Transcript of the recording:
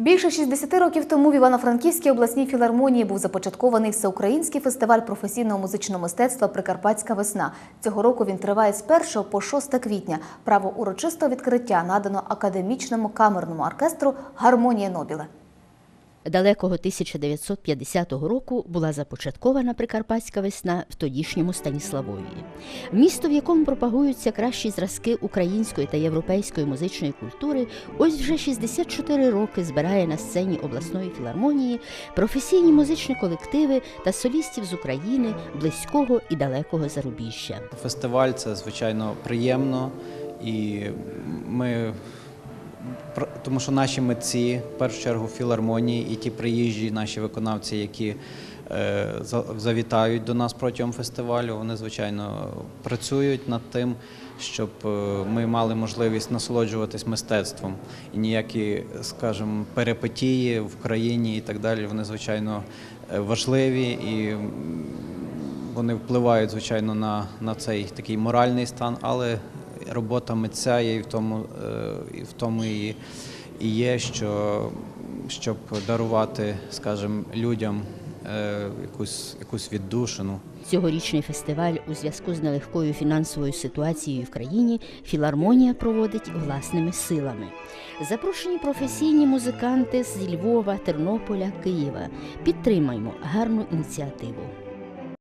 Більше 60 років тому в Івано-Франківській обласній філармонії був започаткований всеукраїнський фестиваль професійного музичного мистецтва Прикарпатська весна. Цього року він триває з 1 по 6 квітня. Право урочистого відкриття надано академічному камерному оркестру Гармонія Нобіле. Далекого 1950 року була започаткована Прикарпатська весна в тодішньому Станіславові. Місто, в якому пропагуються кращі зразки української та європейської музичної культури, ось вже 64 роки збирає на сцені обласної філармонії професійні музичні колективи та солістів з України, близького і далекого зарубіжжя. Фестиваль це звичайно приємно, і ми тому що наші митці, в першу чергу філармонії, і ті приїжджі наші виконавці, які е, завітають до нас протягом фестивалю, вони звичайно працюють над тим, щоб е, ми мали можливість насолоджуватись мистецтвом. І ніякі, скажімо, перипетії в країні і так далі, вони звичайно е, важливі і вони впливають, звичайно, на, на цей такий моральний стан, але робота митця є і в тому, е, і в тому і, і є, що щоб дарувати, скажімо, людям е, якусь, якусь віддушину. Цьогорічний фестиваль у зв'язку з нелегкою фінансовою ситуацією в країні філармонія проводить власними силами. Запрошені професійні музиканти з Львова, Тернополя, Києва. Підтримаймо гарну ініціативу.